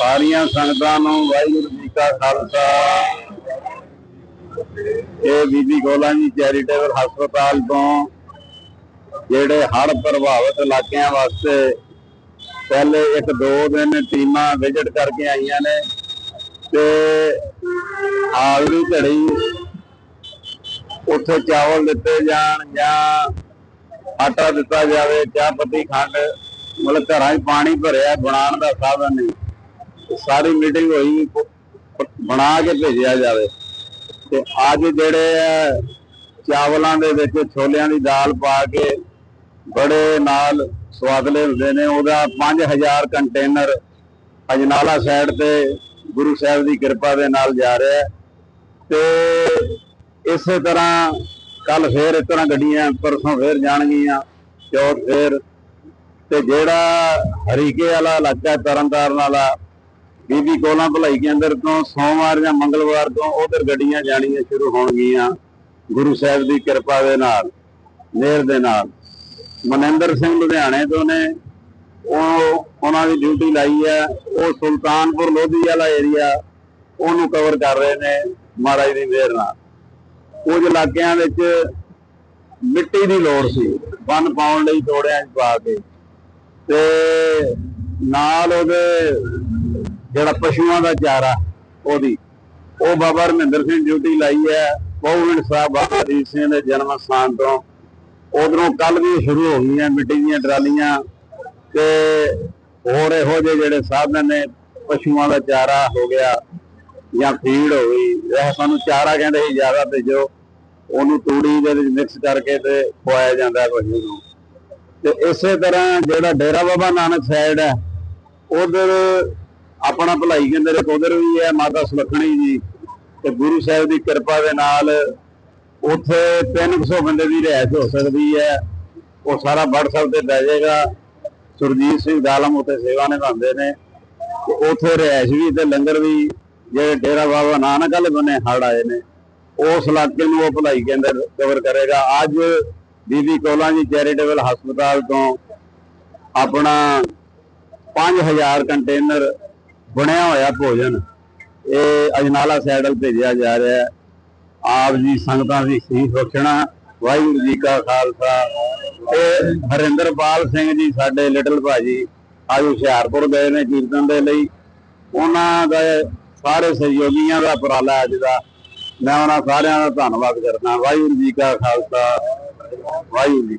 ਸਾਰੀਆਂ ਸੰਗਤਾਂ ਨੂੰ ਵਾਹਿਗੁਰੂ ਜੀ ਕਾ ਖਾਲਸਾ। ਇਹ ਬੀਬੀ ਗੋਲਾ ਜੀ ਚੈਰੀਟੇਬਲ ਹਸਪਤਾਲ ਤੋਂ ਜਿਹੜੇ ਹੜ੍ਹ ਪ੍ਰਭਾਵਿਤ ਇਲਾਕਿਆਂ ਵਾਸਤੇ ਪਹਿਲੇ ਇੱਕ ਦੋ ਦਿਨ ਟੀਮਾਂ ਵਿਜ਼ਿਟ ਕਰਕੇ ਆਈਆਂ ਨੇ ਤੇ ਆਖਰੀ ਘੜੀ ਉੱਥੇ ਚਾਵਲ ਦਿੱਤੇ ਜਾਣ ਜਾਂ ਆਟਾ ਦਿੱਤਾ ਜਾਵੇ, ਚਾਹ ਪੱਤੀ ਖੰਡ, ਮਤਲਬ ਘਰਾਂ 'ਚ ਪਾਣੀ ਭਰਿਆ ਬਣਾਉਣ ਦਾ ਸਾਧਨ ਨਹੀਂ। ਸਾਰੀ ਮੀਟਿੰਗ ਹੋਈ ਬਣਾ ਕੇ ਭੇਜਿਆ ਜਾਵੇ। ਤੇ ਅੱਜ ਜਿਹੜੇ ਆ, ਚਾਵਲਾਂ ਦੇ ਵਿੱਚ ਛੋਲਿਆਂ ਦੀ ਦਾਲ ਪਾ ਕੇ ਬੜੇ ਨਾਲ ਸਵਾਦਲੇ ਹੁੰਦੇ ਨੇ, ਉਹਦਾ 5000 ਕੰਟੇਨਰ ਅਜਨਾਲਾ ਸਾਈਡ ਤੇ ਗੁਰੂ ਸਾਹਿਬ ਦੀ ਕਿਰਪਾ ਦੇ ਨਾਲ ਜਾ ਰਿਹਾ ਹੈ। ਤੇ ਇਸੇ ਤਰ੍ਹਾਂ ਕੱਲ ਫੇਰ ਇਸ ਤਰ੍ਹਾਂ ਗੱਡੀਆਂ ਪਰਸੋਂ ਫੇਰ ਜਾਣਗੀਆਂ ਚੌਥ ਫੇਰ, ਤੇ ਜਿਹੜਾ ਹਰੀਕੇ ਵਾਲਾ ਇਲਾਕਾ ਤਰਨਤਾਰਨ ਵਾਲਾ ਬੀਬੀ ਕੋਲਾਂ ਭਲਾਈ ਕੇਂਦਰ ਤੋਂ, ਸੋਮਵਾਰ ਜਾਂ ਮੰਗਲਵਾਰ ਤੋਂ ਉਧਰ ਗੱਡੀਆਂ ਜਾਣੀਆਂ ਸ਼ੁਰੂ ਹੋਣਗੀਆਂ। ਗੁਰੂ ਸਾਹਿਬ ਦੀ ਕਿਰਪਾ ਦੇ ਨਾਲ ਮਿਹਰ ਦੇ ਨਾਲ। ਮਨਿੰਦਰ ਸਿੰਘ ਲੁਧਿਆਣੇ ਤੋਂ ਨੇ, ਉਹ ਉਹਨਾਂ ਦੀ ਡਿਊਟੀ ਲਾਈ ਹੈ। ਉਹ ਸੁਲਤਾਨਪੁਰ ਲੋਧੀ ਵਾਲਾ ਏਰੀਆ ਉਹਨੂੰ ਕਵਰ ਕਰ ਰਹੇ ਨੇ ਮਹਾਰਾਜ ਦੀ ਮਿਹਰ ਨਾਲ। ਕੁਝ ਇਲਾਕਿਆਂ ਵਿੱਚ ਮਿੱਟੀ ਦੀ ਲੋੜ ਸੀ, ਬੰਨ ਪਾਉਣ ਲਈ ਤੋੜਿਆਂ 'ਚ ਪਾ ਕੇ। ਤੇ ਨਾਲ ਉਹਦੇ ਜਿਹੜਾ ਪਸ਼ੂਆਂ ਦਾ ਚਾਰਾ, ਉਹਦੀ। ਉਹ ਬਾਬਾ ਰਮਿੰਦਰ ਸਿੰਘ ਡਿਊਟੀ ਲਾਈ ਹੈ ਬਹੁਵਿੰਡ ਸਾਹਿਬ ਬਾਬਾ ਦੀਪ ਸਿੰਘ ਦੇ ਜਨਮ ਸਥਾਨ ਤੋਂ। ਉਧਰੋਂ ਕੱਲ ਵੀ ਸ਼ੁਰੂ ਹੋ ਗਈਆਂ ਮਿੱਟੀ ਦੀਆਂ ਟਰਾਲੀਆਂ ਤੇ ਹੋਰ ਇਹੋ ਜਿਹੇ ਜਿਹੜੇ ਸਾਧਨ ਨੇ, ਪਸ਼ੂਆਂ ਦਾ ਚਾਰਾ ਹੋ ਗਿਆ ਜਾਂ ਫੀਡ ਹੋ ਗਈ, ਇਹ ਸਾਨੂੰ ਚਾਰਾ ਕਹਿੰਦੇ ਸੀ ਜ਼ਿਆਦਾ ਭੇਜੋ। ਉਹਨੂੰ ਤੂੜੀ ਦੇ ਵਿੱਚ ਮਿਕਸ ਕਰਕੇ ਤੇ ਖਵਾਇਆ ਜਾਂਦਾ ਪਸ਼ੂ ਨੂੰ। ਤੇ ਇਸੇ ਤਰ੍ਹਾਂ ਜਿਹੜਾ ਡੇਰਾ ਬਾਬਾ ਨਾਨਕ ਸਾਈਡ ਹੈ, ਉਧਰ ਆਪਣਾ ਭਲਾਈ ਕੇਂਦਰ ਇੱਕ ਉਧਰ ਵੀ ਹੈ, ਮਾਤਾ ਸੁਲੱਖਣੀ ਜੀ ਤੇ ਗੁਰੂ ਸਾਹਿਬ ਦੀ ਕਿਰਪਾ ਦੇ ਨਾਲ ਉੱਥੇ 300 ਬੰਦੇ ਦੀ ਰਿਹਾਇਸ਼ ਹੋ ਸਕਦੀ ਹੈ। ਉਹ ਸਾਰਾ ਵਟਸਐਪ ਤੇ ਪੈ ਜਾਏਗਾ। ਸੁਰਜੀਤ ਸਿੰਘ ਦਾਲਮ ਉੱਥੇ ਸੇਵਾ ਨਿਭਾਉਂਦੇ ਨੇ। ਉੱਥੇ ਰਿਹਾਇਸ਼ ਵੀ ਤੇ ਲੰਗਰ ਵੀ, ਜਿਹੜੇ ਡੇਰਾ ਬਾਬਾ ਨਾਨਕ ਵਾਲੇ ਬੰਨੇ ਹੜ ਆਏ ਨੇ, ਉਸ ਇਲਾਕੇ ਨੂੰ ਉਹ ਭਲਾਈ ਕੇਂਦਰ ਕਵਰ ਕਰੇਗਾ। ਅੱਜ ਬੀਬੀ ਕੋਲਾਂ ਜੀ ਚੈਰੀਟੇਬਲ ਹਸਪਤਾਲ ਤੋਂ ਆਪਣਾ 5000 ਕੰਟੇਨਰ ਬਣਿਆ ਹੋਇਆ ਭੋਜਨ। ਇਹ ਅਜਨਾਲਾ ਸਾਈਡਲ ਭੇਜਿਆ ਜਾ ਰਿਹਾ ਹੈ। ਆਪ ਜੀ ਸੰਗਤਾਂ ਦੀ ਸੀਸ ਬਖਸ਼ਣਾ, ਵਾਹਿਗੁਰੂ ਜੀ ਕਾ ਖਾਲਸਾ। ਤੇ ਹਰਿੰਦਰਪਾਲ ਸਿੰਘ ਜੀ ਸਾਡੇ ਲਿਟਲ ਭਾਜੀ ਅੱਜ ਹੁਸ਼ਿਆਰਪੁਰ ਗਏ ਨੇ ਕੀਰਤਨ ਦੇ ਲਈ। ਉਹਨਾਂ ਦਾ ਸਾਰੇ ਸਹਿਯੋਗੀਆਂ ਦਾ ਉਪਰਾਲਾ ਅੱਜ ਦਾ। ਮੈਂ ਉਹਨਾਂ ਸਾਰਿਆਂ ਦਾ ਧੰਨਵਾਦ ਕਰਦਾ। ਵਾਹਿਗੁਰੂ ਜੀ ਕਾ ਖਾਲਸਾ। ਵਾਹਿਗੁਰੂ ਜੀ